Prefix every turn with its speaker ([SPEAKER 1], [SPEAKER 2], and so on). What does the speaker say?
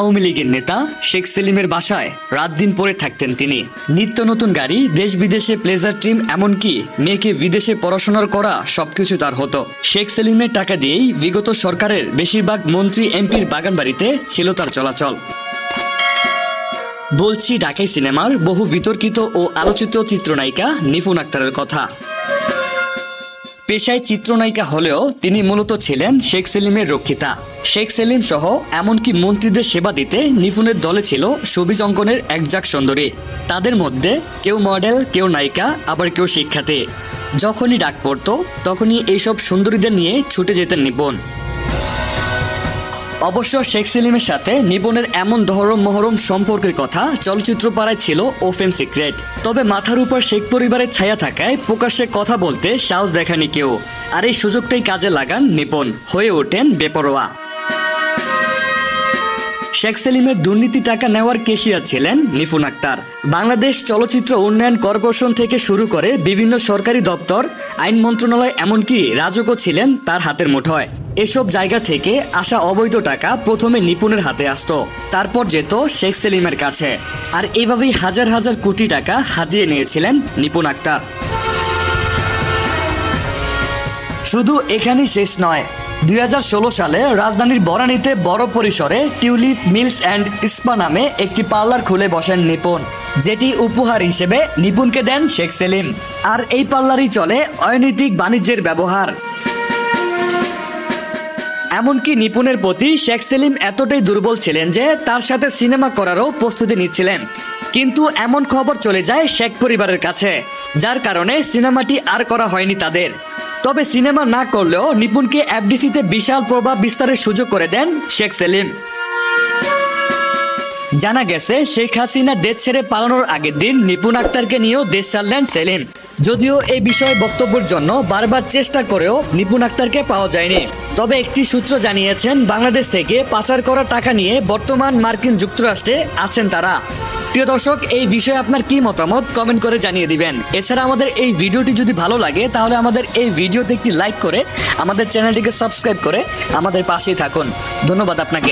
[SPEAKER 1] আওয়ামী লীগের নেতা শেখ সেলিমের বাসায় রাত দিন পরে থাকতেন তিনি। নিত্য নতুন গাড়ি, দেশ বিদেশে প্লেজার ট্রিম এমনকি মেয়েকে বিদেশে পড়াশোনার করা সবকিছু তার হতো। শেখ সেলিমের টাকা দিয়েই বিগত সরকারের বেশিরভাগ মন্ত্রী, এমপির বাগান বাড়িতে ছিল তার চলাচল। বলছি ঢাকাই সিনেমার বহু বিতর্কিত ও আলোচিত চিত্রনায়িকা নিপুন আক্তারের কথা। পেশায় চিত্রনায়িকা হলেও তিনি মূলত ছিলেন শেখ সেলিমের রক্ষিতা। শেখ সেলিম সহ এমনকি মন্ত্রীদের সেবা দিতে নিপুণের দলে ছিল সবিজ অঙ্কনের একজাক সুন্দরী। তাদের মধ্যে কেউ মডেল, কেউ নায়িকা, আবার কেউ শিক্ষাতে যখনই ডাক পড়ত, তখনই এইসব সুন্দরীদের নিয়ে ছুটে যেতেন নিপুণ। অবশ্য শেখ সেলিমের সাথে নিপুণের এমন দহরম মহরম সম্পর্কের কথা চলচ্চিত্র পাড়ায় ছিল ওপেন সিক্রেট। তবে মাথার উপর শেখ পরিবারের ছায়া থাকায় প্রকাশ্যে কথা বলতে সাহস দেখানি কেউ। আর এই সুযোগটাই কাজে লাগান নিপুণ হয়ে ওঠেন বেপরোয়া। শেখ সেলিমের দুর্নীতি টাকা নেওয়ার কেশিয়া ছিলেন নিপুণ আক্তার। বাংলাদেশ চলচ্চিত্র উন্নয়ন কর্পোরেশন থেকে শুরু করে বিভিন্ন সরকারি দপ্তর, আইন মন্ত্রণালয়, এমনকি রাজকও ছিলেন তার হাতের মুঠোয়। এসব জায়গা থেকে আসা অবৈধ টাকা প্রথমে নিপুণের হাতে আসতো, তারপর যেত শেখ সেলিমের কাছে। আর এভাবেই হাজার হাজার কোটি টাকা হাতিয়ে নিয়েছিলেন নিপুণ আক্তার। শুধু এখানেই শেষ নয়, দুই সালে রাজধানীর বরানীতে বড় পরিসরে টিউলিপ, মিলস অ্যান্ড ইস্পা নামে একটি পার্লার খুলে বসেন নিপুণ, যেটি উপহার হিসেবে নিপুণকে দেন শেখ সেলিম। আর এই পার্লারই চলে অনৈতিক বাণিজ্যের ব্যবহার। এমনকি নিপুণের প্রতি শেখ সেলিম এতটাই দুর্বল ছিলেন যে তার সাথে সিনেমা করারও প্রস্তুতি নিচ্ছিলেন। কিন্তু এমন খবর চলে যায় শেখ পরিবারের কাছে, যার কারণে সিনেমাটি আর করা হয়নি তাদের। তবে সিনেমা না করলেও নিপুণকে এফডিসিতে বিশাল প্রভাব বিস্তারের সুযোগ করে দেন শেখ সেলিম। জানা গেছে, শেখ হাসিনা দেশ ছেড়ে পালানোর আগের দিন নিপুণ আক্তারকে নিয়েও দেশ ছাড়লেন সেলিম। যদিও এই বিষয়ে বক্তব্যের জন্য বারবার চেষ্টা করেও নিপুণ আক্তারকে পাওয়া যায়নি। তবে একটি সূত্র জানিয়েছেন, বাংলাদেশ থেকে পাচার করা টাকা নিয়ে বর্তমান মার্কিন যুক্তরাষ্ট্রে আছেন তারা। প্রিয় দর্শক, এই বিষয়ে আপনার কি মতামত? কমেন্ট করে জানিয়ে দিবেন। এছাড়া আমাদের এই ভিডিওটি যদি ভালো লাগে, তাহলে আমাদের এই ভিডিওতে একটি লাইক করে আমাদের চ্যানেলটিকে সাবস্ক্রাইব করে আমাদের পাশেই থাকুন। ধন্যবাদ আপনাকে।